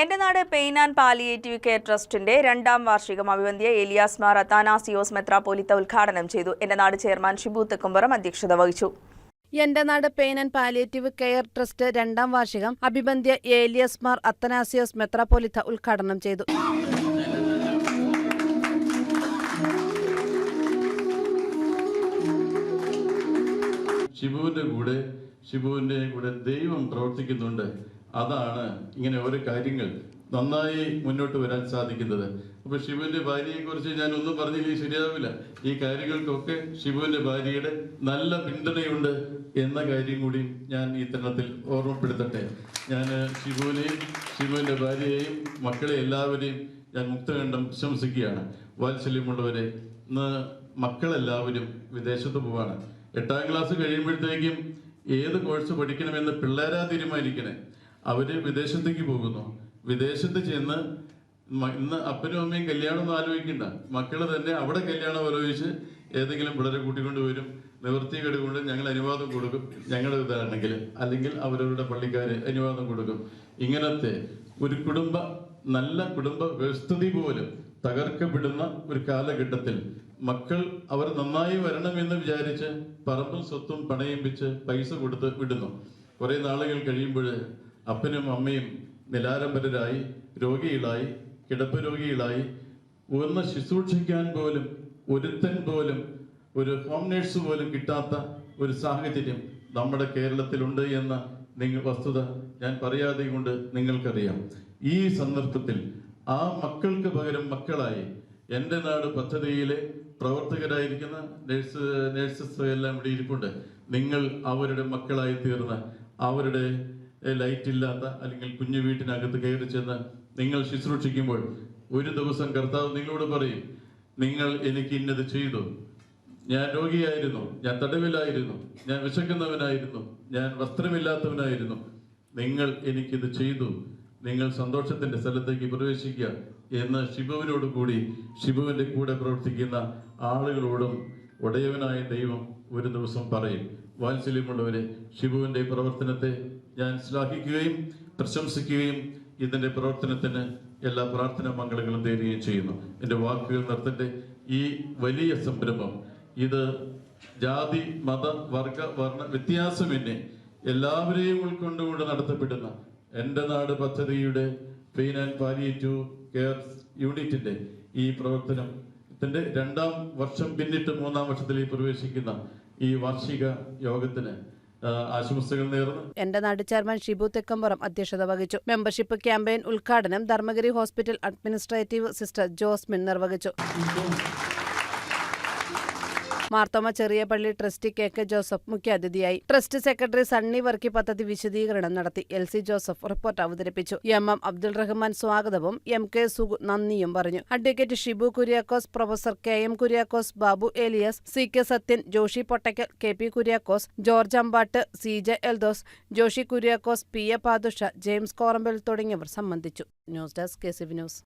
എന്റെ നാട് pain and palliative care ട്രസ്റ്റിന്റെ രണ്ടാം വാർഷികം അഭിവന്ധ്യ എലിയാസ് മാർ അത്താനാസിയോസ് മെത്രാപോലിത്ത ഉദ്ഘാടനം ചെയ്തു. എന്റെ നാട് ചെയർമാൻ ഷിബു തെക്കുംപുറം അധ്യക്ഷത വഹിച്ചു. എന്റെ നാട് pain and palliative care trust രണ്ടാം വാർഷികം അഭിബന്ധ്യ ഏലിയസ് മാർ അത്തനാസിയോസ് മെത്രാപോലിത്ത ഉദ്ഘാടനം ചെയ്തു. ഷിബുവിന്റെ കൂടെ ഷിബുവിന്റെ കൂടെ ദൈവം പ്രവർത്തിക്കുന്നുണ്ട്. അതാണ് ഇങ്ങനെ ഓരോ കാര്യങ്ങൾ നന്നായി മുന്നോട്ട് വരാൻ സാധിക്കുന്നത്. അപ്പൊ ശിവന്റെ ഭാര്യയെ കുറിച്ച് ഞാൻ ഒന്നും പറഞ്ഞില്ലെങ്കിൽ ശരിയാവില്ല. ഈ കാര്യങ്ങൾക്കൊക്കെ ശിവന്റെ ഭാര്യയുടെ നല്ല പിന്തുണയുണ്ട് എന്ന കാര്യം കൂടി ഞാൻ ഈ തരണത്തിൽ ഓർമ്മപ്പെടുത്തട്ടെ. ഞാൻ ഷിബുവിനെയും ഷിബുവിന്റെ ഭാര്യയെയും മക്കളെ എല്ലാവരെയും ഞാൻ മുക്തകണ്ഠം പ്രശംസിക്കുകയാണ് വാത്സല്യമുള്ളവരെ ഇന്ന് മക്കളെല്ലാവരും വിദേശത്ത് പോവാണ്. എട്ടാം ക്ലാസ് കഴിയുമ്പോഴത്തേക്കും ഏത് കോഴ്സ് പഠിക്കണമെന്ന് പിള്ളേരാ തീരുമാനിക്കണേ? അവർ വിദേശത്തേക്ക് പോകുന്നു. വിദേശത്ത് ചെന്ന് ഇന്ന് അപ്പനും അമ്മയും കല്യാണം ഒന്നും ആലോചിക്കണ്ട. മക്കൾ തന്നെ അവിടെ കല്യാണം ആലോചിച്ച് ഏതെങ്കിലും പിള്ളേരെ കൂട്ടിക്കൊണ്ട് വരും. നിവൃത്തി കെടുകൊണ്ട് ഞങ്ങൾ അനുവാദം കൊടുക്കും. ഞങ്ങളുടെ ഇതാണെങ്കിൽ അല്ലെങ്കിൽ അവരവരുടെ പള്ളിക്കാര് അനുവാദം കൊടുക്കും. ഇങ്ങനത്തെ ഒരു കുടുംബ നല്ല കുടുംബ വ്യവസ്ഥിതി പോലും തകർക്കപ്പെടുന്ന ഒരു കാലഘട്ടത്തിൽ മക്കൾ അവർ നന്നായി വരണമെന്ന് വിചാരിച്ച് പറമ്പും സ്വത്തും പണയിപ്പിച്ച് പൈസ കൊടുത്ത് വിടുന്നു. കുറെ നാളുകൾ കഴിയുമ്പോൾ അപ്പനും അമ്മയും നിലാരംബരരായി രോഗികളായി കിടപ്പ് രോഗികളായി ഒന്ന് ശുശ്രൂഷിക്കാൻ പോലും ഒരുത്തൻ പോലും ഒരു ഹോം നേഴ്സ് പോലും കിട്ടാത്ത ഒരു സാഹചര്യം നമ്മുടെ കേരളത്തിലുണ്ട് എന്ന നിങ്ങൾ വസ്തുത ഞാൻ പറയാതെ കൊണ്ട് നിങ്ങൾക്കറിയാം. ഈ സന്ദർഭത്തിൽ ആ മക്കൾക്ക് പകരം മക്കളായി എന്റെ നാട് പദ്ധതിയിലെ പ്രവർത്തകരായിരിക്കുന്ന നേഴ്സ് നേഴ്സസ് എല്ലാം ഇവിടെ ഇരിപ്പുണ്ട്. നിങ്ങൾ അവരുടെ മക്കളായി തീർന്ന് അവരുടെ ലൈറ്റ് ഇല്ലാത്ത അല്ലെങ്കിൽ കുഞ്ഞു വീട്ടിനകത്ത് കയറി ചെന്ന് നിങ്ങൾ ശുശ്രൂഷിക്കുമ്പോൾ ഒരു ദിവസം കർത്താവ് നിങ്ങളോട് പറയും നിങ്ങൾ എനിക്ക് ഇന്നത് ചെയ്തു. ഞാൻ രോഗിയായിരുന്നു ഞാൻ തടവിലായിരുന്നു ഞാൻ വിശക്കുന്നവനായിരുന്നു ഞാൻ വസ്ത്രമില്ലാത്തവനായിരുന്നു. നിങ്ങൾ എനിക്കിത് ചെയ്തു. നിങ്ങൾ സന്തോഷത്തിന്റെ സ്ഥലത്തേക്ക് പ്രവേശിക്കുക. എന്ന് ഷിബുവിനോട് കൂടി ശിവന്റെ കൂടെ പ്രവർത്തിക്കുന്ന ആളുകളോടും ഉടയവനായ ദൈവം ഒരു ദിവസം പറയും വാത്സല്യമുള്ളവരെ ഷിബുവിന്റെ പ്രവർത്തനത്തെ ഞാൻ ശ്ലാഘിക്കുകയും പ്രശംസിക്കുകയും ഇതിന്റെ പ്രവർത്തനത്തിന് എല്ലാ പ്രാർത്ഥനാ മംഗളങ്ങളും തേടുകയും ചെയ്യുന്നു. എന്റെ വാക്കുകൾ നിർത്തന്റെ ഈ വലിയ സംരംഭം ഇത് ജാതി മത വർഗ വർണ വ്യത്യാസമെന്നെ എല്ലാവരെയും ഉൾക്കൊണ്ടുകൊണ്ട് നടത്തപ്പെടുന്ന എന്റെ നാട് പദ്ധതിയുടെ പെയിൻ ആൻഡ് പാലിയേറ്റീവ് കെയർ യൂണിറ്റിന്റെ ഈ പ്രവർത്തനം ഇതിന്റെ രണ്ടാം വർഷം പിന്നിട്ട് മൂന്നാം വർഷത്തിലേക്ക് പ്രവേശിക്കുന്ന ഈ വാർഷിക യോഗത്തിന് ആശംസകൾ നേർന്നു. എന്റെ നാട് ചെയർമാൻ ഷിബു തെക്കമ്പുറം അധ്യക്ഷത വഹിച്ചു. മെമ്പർഷിപ്പ് ക്യാമ്പയിൻ ഉദ്ഘാടനം Dharmagiri hospital administrative sister Josmin നിർവഹിച്ചു. മാർത്തോമ ചെറിയ പള്ളി ട്രസ്റ്റി കെ കെ ജോസഫ് മുഖ്യാതിഥിയായി. ട്രസ്റ്റ് സെക്രട്ടറി സണ്ണി വർക്കി പദ്ധതി വിശദീകരണം നടത്തി. എൽ സി ജോസഫ് റിപ്പോർട്ട് അവതരിപ്പിച്ചു. എം എം അബ്ദുൾ റഹ്മാൻ സ്വാഗതവും എം കെ സുഗു നന്ദിയും പറഞ്ഞു. Advocate Shibu Kuriakose professor K M Kuriakose Babu Elias C K Sathyan Joshy Pottaykkal K P Kuriakose George Ambattu C J Eldhose Joshy Kuriakose P A Pathusha James Korambal തുടങ്ങിയവർ സംബന്ധിച്ചു. News desk K C news.